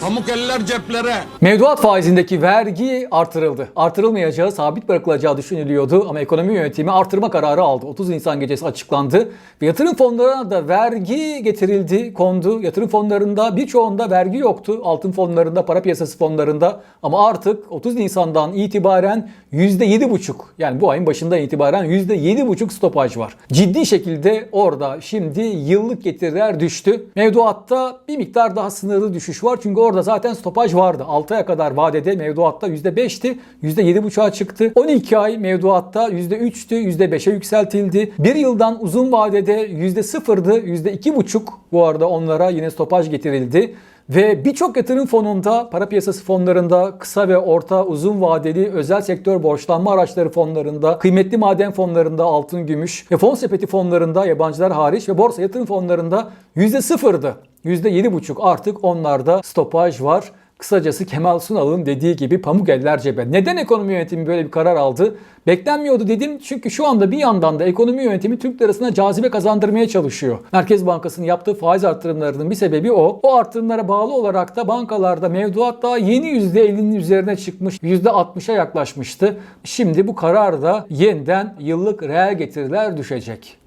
Pamuk eller ceplere. Mevduat faizindeki vergi artırıldı. Artırılmayacağı, sabit bırakılacağı düşünülüyordu ama ekonomi yönetimi artırma kararı aldı. 30 Nisan gecesi açıklandı ve yatırım fonlarına da vergi getirildi, kondu. Yatırım fonlarında birçoğunda vergi yoktu. Altın fonlarında, para piyasası fonlarında ama artık 30 Nisan'dan itibaren %7,5 yani bu ayın başından itibaren %7,5 stopaj var. Ciddi şekilde orada şimdi yıllık getiriler düştü. Mevduatta bir miktar daha sınırlı düşüş var. Çünkü orada zaten stopaj vardı. 6 aya kadar vadede mevduatta %5'ti. %7,5'a çıktı. 12 ay mevduatta %3'tü. %5'e yükseltildi. Bir yıldan uzun vadede %0'dı. %2,5 bu arada onlara yine stopaj getirildi. Ve birçok yatırım fonunda, para piyasası fonlarında, kısa ve orta uzun vadeli özel sektör borçlanma araçları fonlarında, kıymetli maden fonlarında, altın, gümüş ve fon sepeti fonlarında yabancılar hariç ve borsa yatırım fonlarında %0'dı. %7,5 artık onlarda stopaj var. Kısacası Kemal Sunal'ın dediği gibi pamuk eller cebe. Neden ekonomi yönetimi böyle bir karar aldı? Beklenmiyordu dedim çünkü şu anda bir yandan da ekonomi yönetimi Türk lirasına cazibe kazandırmaya çalışıyor. Merkez Bankası'nın yaptığı faiz artırımlarının bir sebebi o. O artırımlara bağlı olarak da bankalarda mevduat daha yeni %50'nin üzerine çıkmış, %60'a yaklaşmıştı. Şimdi bu karar da yeniden yıllık reel getiriler düşecek.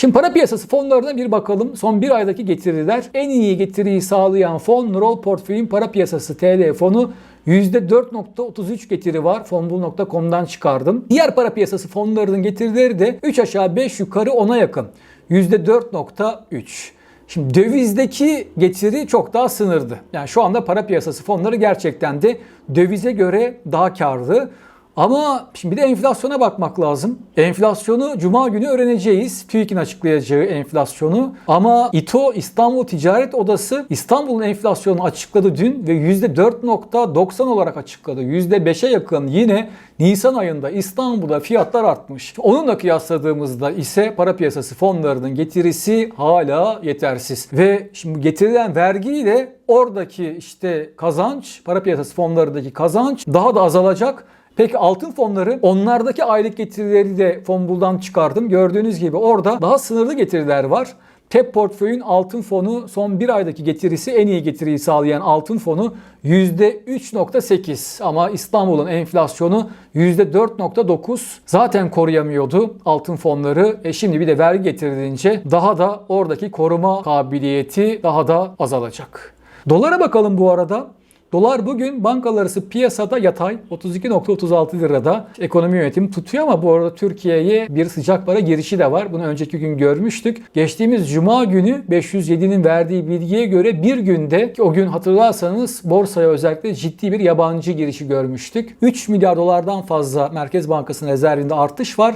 Şimdi para piyasası fonlarına bir bakalım. Son bir aydaki getiriler. En iyi getiriyi sağlayan fon Nurol Portföy'ün para piyasası TL fonu %4.33 getiri var. Fonbul.com'dan çıkardım. Diğer para piyasası fonlarının getirileri de 3 aşağı 5 yukarı 10'a yakın. %4.3. Şimdi dövizdeki getiri çok daha sınırdı. Yani şu anda para piyasası fonları gerçekten de dövize göre daha karlı. Ama şimdi bir de enflasyona bakmak lazım. Enflasyonu cuma günü öğreneceğiz. TÜİK'in açıklayacağı enflasyonu. Ama İTO İstanbul Ticaret Odası İstanbul'un enflasyonunu açıkladı dün ve %4.90 olarak açıkladı. %5'e yakın yine Nisan ayında İstanbul'da fiyatlar artmış. Onunla kıyasladığımızda ise para piyasası fonlarının getirisi hala yetersiz. Ve şimdi getirilen vergiyle oradaki işte kazanç, para piyasası fonlarındaki kazanç daha da azalacak. Peki altın fonları onlardaki aylık getirileri de fonbuldan çıkardım. Gördüğünüz gibi orada daha sınırlı getiriler var. TEP portföyün altın fonu son bir aydaki getirisi en iyi getiriyi sağlayan altın fonu %3.8 ama İstanbul'un enflasyonu %4.9 zaten koruyamıyordu altın fonları. E şimdi bir de vergi getirilince daha da oradaki koruma kabiliyeti daha da azalacak. Dolara bakalım bu arada. Dolar bugün bankalar arası piyasada yatay 32.36 lirada. Ekonomi yönetimi tutuyor ama bu arada Türkiye'ye bir sıcak para girişi de var. Bunu önceki gün görmüştük. Geçtiğimiz cuma günü 507'nin verdiği bilgiye göre bir günde ki o gün hatırlarsanız borsaya özellikle ciddi bir yabancı girişi görmüştük. 3 milyar dolardan fazla Merkez Bankası'nın rezervinde artış var.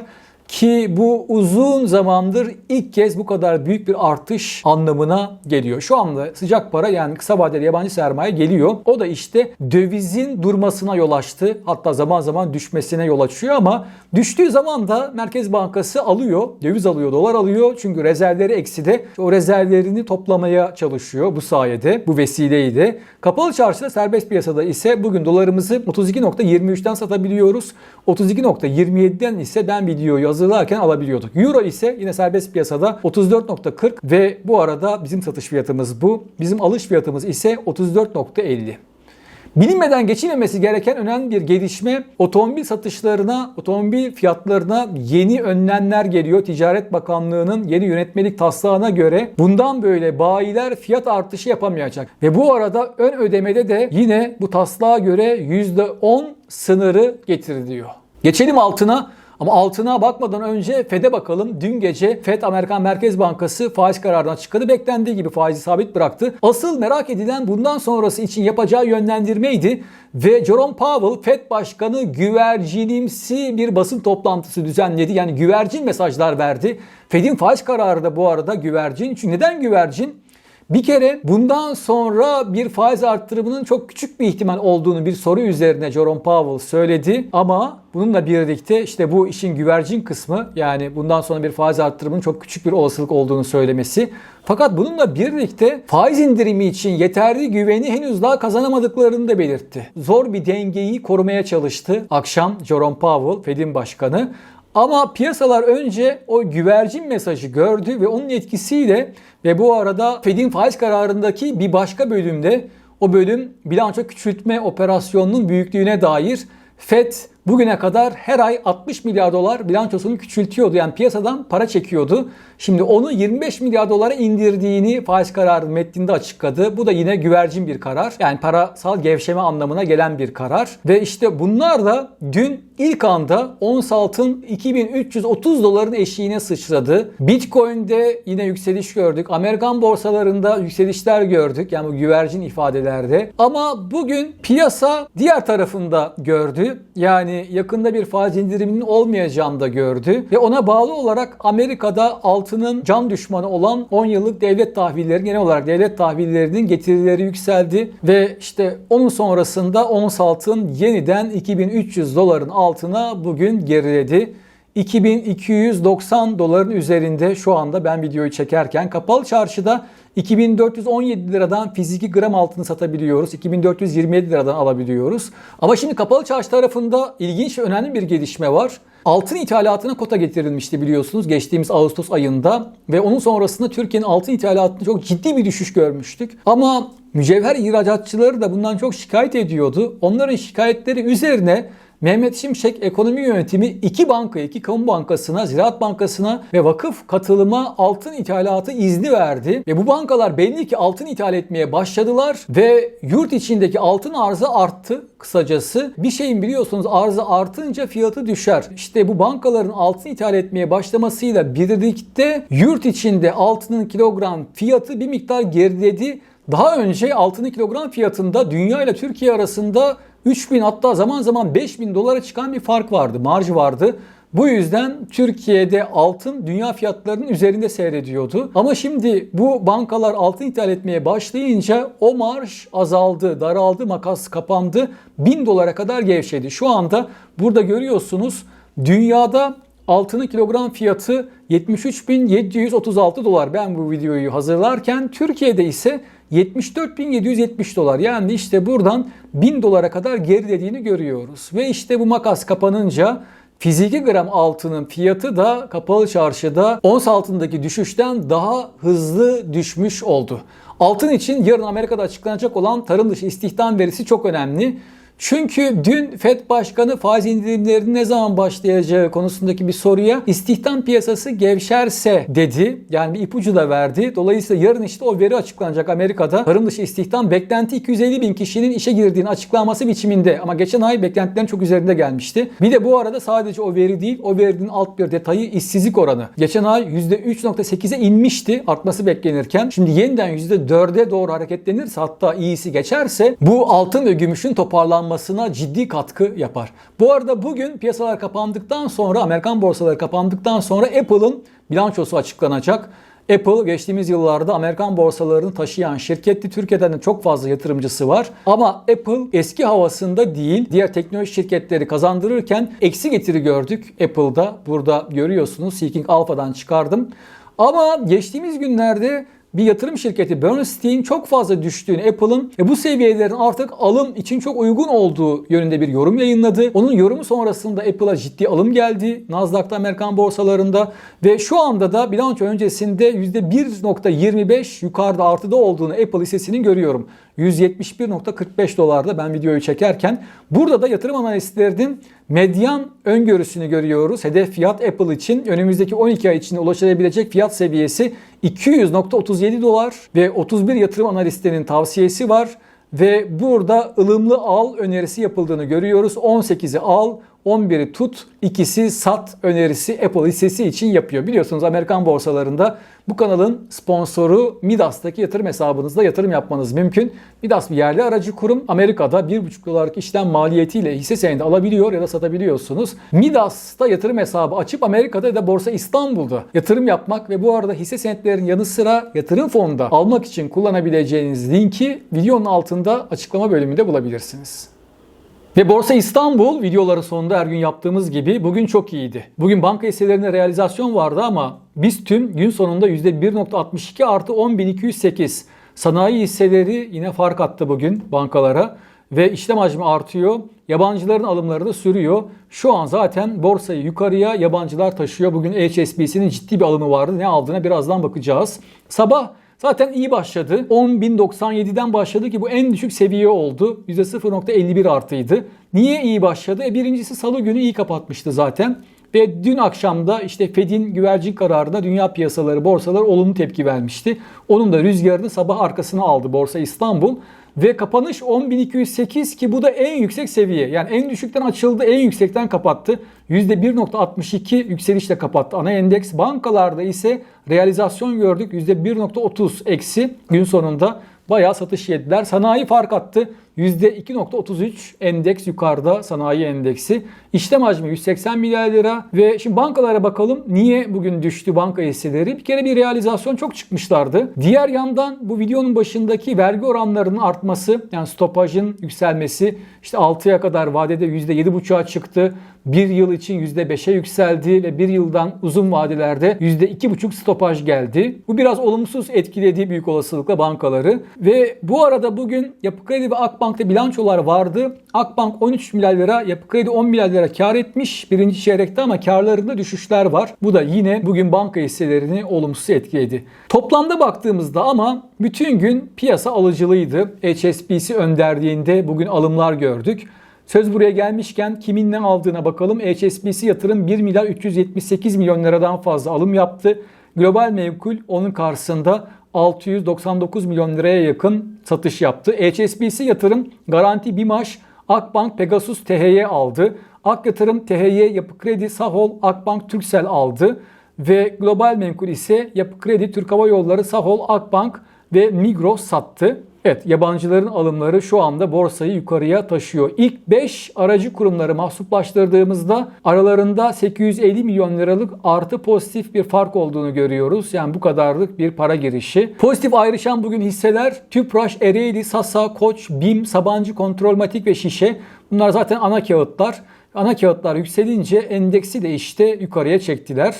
Ki bu uzun zamandır ilk kez bu kadar büyük bir artış anlamına geliyor. Şu anda sıcak para yani kısa vadeli yabancı sermaye geliyor. O da işte dövizin durmasına yol açtı. Hatta zaman zaman düşmesine yol açıyor ama düştüğü zaman da Merkez Bankası alıyor. Döviz alıyor, dolar alıyor. Çünkü rezervleri ekside. O rezervlerini toplamaya çalışıyor bu sayede, bu vesileyle. Kapalı çarşıda serbest piyasada ise bugün dolarımızı 32.23'ten satabiliyoruz. 32.27'den ise ben videoyu hazırlarken alabiliyorduk. Euro ise yine serbest piyasada 34.40 ve bu arada bizim satış fiyatımız bu. Bizim alış fiyatımız ise 34.50. Bilinmeden geçilmemesi gereken önemli bir gelişme otomobil satışlarına, otomobil fiyatlarına yeni önlemler geliyor. Ticaret Bakanlığı'nın yeni yönetmelik taslağına göre bundan böyle bayiler fiyat artışı yapamayacak. Ve bu arada ön ödemede de yine bu taslağa göre %10 sınırı getiriliyor. Geçelim altına. Ama altına bakmadan önce FED'e bakalım. Dün gece FED Amerikan Merkez Bankası faiz kararını açıkladı. Beklendiği gibi faizi sabit bıraktı. Asıl merak edilen bundan sonrası için yapacağı yönlendirmeydi. Ve Jerome Powell FED Başkanı güvercinimsi bir basın toplantısı düzenledi. Yani güvercin mesajlar verdi. FED'in faiz kararı da bu arada güvercin. Çünkü neden güvercin? Bir kere bundan sonra bir faiz arttırımının çok küçük bir ihtimal olduğunu bir soru üzerine Jerome Powell söyledi. Ama bununla birlikte işte bu işin güvercin kısmı yani bundan sonra bir faiz arttırımının çok küçük bir olasılık olduğunu söylemesi. Fakat bununla birlikte faiz indirimi için yeterli güveni henüz daha kazanamadıklarını da belirtti. Zor bir dengeyi korumaya çalıştı akşam Jerome Powell, Fed'in başkanı. Ama piyasalar önce o güvercin mesajı gördü ve onun etkisiyle ve bu arada Fed'in faiz kararındaki bir başka bölümde o bölüm bilanço küçültme operasyonunun büyüklüğüne dair Fed bugüne kadar her ay 60 milyar dolar bilançosunu küçültüyordu. Yani piyasadan para çekiyordu. Şimdi onu 25 milyar dolara indirdiğini faiz kararı metninde açıkladı. Bu da yine güvercin bir karar. Yani parasal gevşeme anlamına gelen bir karar. Ve işte bunlar da dün ilk anda ons altın 2330 doların eşiğine sıçradı. Bitcoin'de yine yükseliş gördük. Amerikan borsalarında yükselişler gördük. Yani bu güvercin ifadelerde. Ama bugün piyasa diğer tarafında gördü. Yani yakında bir faiz indiriminin olmayacağını da gördü. Ve ona bağlı olarak Amerika'da altının can düşmanı olan 10 yıllık devlet tahvilleri genel olarak devlet tahvillerinin getirileri yükseldi. Ve işte onun sonrasında ons altın yeniden 2300 doların altına bugün geriledi. 2290 doların üzerinde şu anda ben videoyu çekerken kapalı çarşıda 2417 liradan fiziki gram altını satabiliyoruz. 2427 liradan alabiliyoruz. Ama şimdi kapalı çarşı tarafında ilginç önemli bir gelişme var. Altın ithalatına kota getirilmişti biliyorsunuz geçtiğimiz Ağustos ayında ve onun sonrasında Türkiye'nin altın ithalatında çok ciddi bir düşüş görmüştük. Ama mücevher ihracatçıları da bundan çok şikayet ediyordu. Onların şikayetleri üzerine Mehmet Şimşek ekonomi yönetimi iki banka, iki kamu bankasına, Ziraat Bankası'na ve vakıf katılıma altın ithalatı izni verdi. Ve bu bankalar belli ki altın ithal etmeye başladılar ve yurt içindeki altın arzı arttı kısacası. Bir şeyin biliyorsunuz arzı artınca fiyatı düşer. İşte bu bankaların altın ithal etmeye başlamasıyla birlikte yurt içinde altının kilogram fiyatı bir miktar geriledi. Daha önce altının kilogram fiyatında dünya ile Türkiye arasında 3000 hatta zaman zaman 5000 dolara çıkan bir fark vardı, marj vardı. Bu yüzden Türkiye'de altın dünya fiyatlarının üzerinde seyrediyordu. Ama şimdi bu bankalar altın ithal etmeye başlayınca o marj azaldı, daraldı, makas kapandı. 1000 dolara kadar gevşedi. Şu anda burada görüyorsunuz dünyada altının kilogram fiyatı 73.736 dolar. Ben bu videoyu hazırlarken Türkiye'de ise 74.770 dolar. Yani işte buradan 1000 dolara kadar gerilediğini görüyoruz. Ve işte bu makas kapanınca fiziki gram altının fiyatı da kapalı çarşıda ons altındaki düşüşten daha hızlı düşmüş oldu. Altın için yarın Amerika'da açıklanacak olan tarım dışı istihdam verisi çok önemli. Çünkü dün FED Başkanı faiz indirimlerinin ne zaman başlayacağı konusundaki bir soruya istihdam piyasası gevşerse dedi. Yani bir ipucu da verdi. Dolayısıyla yarın işte o veri açıklanacak Amerika'da. Tarım dışı istihdam beklenti 250 bin kişinin işe girdiğini açıklaması biçiminde. Ama geçen ay beklentilerin çok üzerinde gelmişti. Bir de bu arada sadece o veri değil, o verinin alt bir detayı işsizlik oranı. Geçen ay %3.8'e inmişti artması beklenirken. Şimdi yeniden %4'e doğru hareketlenirse hatta iyisi geçerse bu altın ve gümüşün toparlanması toparlanmasına ciddi katkı yapar. Bu arada bugün piyasalar kapandıktan sonra Amerikan borsaları kapandıktan sonra Apple'ın bilançosu açıklanacak. Apple geçtiğimiz yıllarda Amerikan borsalarını taşıyan şirketti. Türkiye'den de çok fazla yatırımcısı var. Ama Apple eski havasında değil. Diğer teknoloji şirketleri kazandırırken eksi getiri gördük Apple'da. Burada görüyorsunuz Seeking Alpha'dan çıkardım. Ama geçtiğimiz günlerde bir yatırım şirketi Bernstein çok fazla düştüğünü Apple'ın e, bu seviyelerin artık alım için çok uygun olduğu yönünde bir yorum yayınladı. Onun yorumu sonrasında Apple'a ciddi alım geldi. Nasdaq'ta Amerikan borsalarında ve şu anda da bilanço öncesinde %1.25 yukarıda artıda olduğunu Apple hissesinin görüyorum. 171.45 dolarda ben videoyu çekerken. Burada da yatırım analistlerinin medyan öngörüsünü görüyoruz. Hedef fiyat Apple için önümüzdeki 12 ay içinde ulaşılabilecek fiyat seviyesi 200.37 dolar ve 31 yatırım analistlerinin tavsiyesi var. Ve burada ılımlı al önerisi yapıldığını görüyoruz. 18'i al, 11'i tut, ikisi sat önerisi Apple hissesi için yapıyor. Biliyorsunuz Amerikan borsalarında bu kanalın sponsoru Midas'taki yatırım hesabınızda yatırım yapmanız mümkün. Midas bir yerli aracı kurum. Amerika'da 1,5 dolarlık işlem maliyetiyle hisse senedi alabiliyor ya da satabiliyorsunuz. Midas'ta yatırım hesabı açıp Amerika'da ya da Borsa İstanbul'da yatırım yapmak ve bu arada hisse senetlerinin yanı sıra yatırım fonunda almak için kullanabileceğiniz linki videonun altında açıklama bölümünde bulabilirsiniz. Ve Borsa İstanbul videoları sonunda her gün yaptığımız gibi bugün çok iyiydi. Bugün banka hisselerinde realizasyon vardı ama biz tüm gün sonunda %1.62 artı 10.208 sanayi hisseleri yine fark attı bugün bankalara. ve işlem hacmi artıyor. Yabancıların alımları da sürüyor. Şu an zaten borsayı yukarıya yabancılar taşıyor. Bugün HSBC'nin ciddi bir alımı vardı. Ne aldığına birazdan bakacağız. Sabah Zaten iyi başladı. 10.097'den başladı ki bu en düşük seviye oldu. %0.51 artıydı. Niye iyi başladı? E birincisi salı günü iyi kapatmıştı zaten. Ve dün akşamda işte Fed'in güvercin kararına dünya piyasaları, borsalar olumlu tepki vermişti. Onun da rüzgarını sabah arkasına aldı Borsa İstanbul. Ve kapanış 10.208 ki bu da en yüksek seviye. Yani en düşükten açıldı, en yüksekten kapattı. %1.62 yükselişle kapattı ana endeks. Bankalarda ise realizasyon gördük. %1.30 eksi gün sonunda bayağı satış yediler. Sanayi fark attı. %2.33 endeks yukarıda sanayi endeksi. İşlem hacmi 180 milyar lira ve şimdi bankalara bakalım. Niye bugün düştü banka hisseleri? Bir kere bir realizasyon çok çıkmışlardı. Diğer yandan bu videonun başındaki vergi oranlarının artması yani stopajın yükselmesi işte 6'ya kadar vadede %7.5'a çıktı. Bir yıl için %5'e yükseldi ve bir yıldan uzun vadelerde %2,5 stopaj geldi. Bu biraz olumsuz etkiledi büyük olasılıkla bankaları. Ve bu arada bugün Yapı Kredi ve Akbank'ta bilançolar vardı. Akbank 13 milyar lira, Yapı Kredi 10 milyar lira kar etmiş birinci çeyrekte ama karlarında düşüşler var. Bu da yine bugün banka hisselerini olumsuz etkiledi. Toplamda baktığımızda ama bütün gün piyasa alıcılıydı. HSBC önderliğinde bugün alımlar gördük. Söz buraya gelmişken kimin ne aldığına bakalım. HSBC yatırım 1 milyar 378 milyon liradan fazla alım yaptı. Global Mevkul onun karşısında 699 milyon liraya yakın satış yaptı. HSBC yatırım Garanti Bimaş, Akbank, Pegasus, THY aldı. Ak Yatırım, THY, Yapı Kredi, Sahol, Akbank, Turkcell aldı. Ve Global Menkul ise Yapı Kredi, Türk Hava Yolları, Sahol, Akbank ve Migros sattı. Evet yabancıların alımları şu anda borsayı yukarıya taşıyor. İlk 5 aracı kurumları mahsuplaştırdığımızda aralarında 850 milyon liralık artı pozitif bir fark olduğunu görüyoruz. Yani bu kadarlık bir para girişi. Pozitif ayrışan bugün hisseler Tüpraş, Ereğli, Sasa, Koç, BİM, Sabancı, Kontrolmatik ve Şişe. Bunlar zaten ana kağıtlar. Ana kağıtlar yükselince endeksi de işte yukarıya çektiler.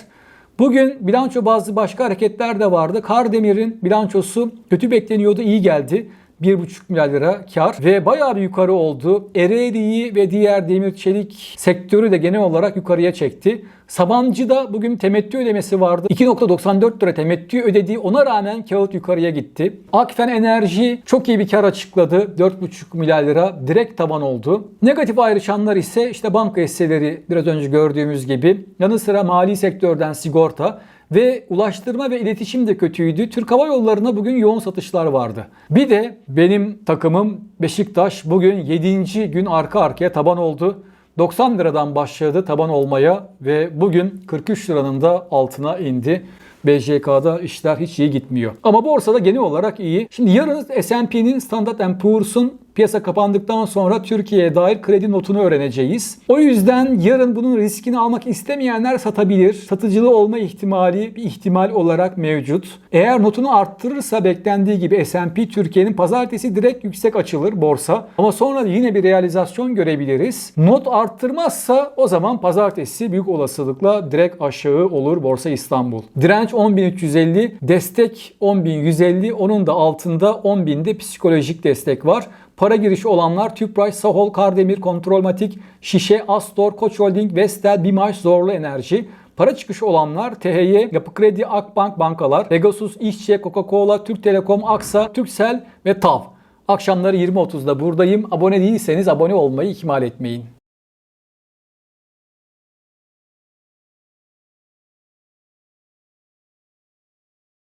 Bugün bilanço bazı başka hareketler de vardı. Kardemir'in bilançosu kötü bekleniyordu, iyi geldi. 1,5 milyar lira kar ve bayağı bir yukarı oldu. Ereğli'yi ve diğer demir çelik sektörü de genel olarak yukarıya çekti. Sabancı'da bugün temettü ödemesi vardı. 2.94 lira temettü ödediği ona rağmen kağıt yukarıya gitti. Akfen Enerji çok iyi bir kar açıkladı. 4.5 milyar lira direkt taban oldu. Negatif ayrışanlar ise işte banka hisseleri biraz önce gördüğümüz gibi. Yanı sıra mali sektörden sigorta ve ulaştırma ve iletişim de kötüydü. Türk Hava Yolları'na bugün yoğun satışlar vardı. Bir de benim takımım Beşiktaş bugün 7. gün arka arkaya taban oldu. 90 liradan başladı taban olmaya ve bugün 43 liranın da altına indi. BJK'da işler hiç iyi gitmiyor. Ama borsada genel olarak iyi. Şimdi yarın S&P'nin Standard Poor's'un piyasa kapandıktan sonra Türkiye'ye dair kredi notunu öğreneceğiz. O yüzden yarın bunun riskini almak istemeyenler satabilir. Satıcılı olma ihtimali bir ihtimal olarak mevcut. Eğer notunu arttırırsa beklendiği gibi S&P Türkiye'nin pazartesi direkt yüksek açılır borsa. Ama sonra yine bir realizasyon görebiliriz. Not arttırmazsa o zaman pazartesi büyük olasılıkla direkt aşağı olur Borsa İstanbul. Direnç 10.350, destek 10.150, onun da altında 10.000'de psikolojik destek var. Para girişi olanlar Tüpraş, Sahol, Kardemir, Kontrolmatik, Şişe, Astor, Koç Holding, Vestel, Bimaş, Zorlu Enerji. Para çıkışı olanlar THY, Yapı Kredi, Akbank bankalar, Pegasus, İşçi, Coca-Cola, Türk Telekom, Aksa, Türksel ve TAV. Akşamları 20.30'da buradayım. Abone değilseniz abone olmayı ihmal etmeyin.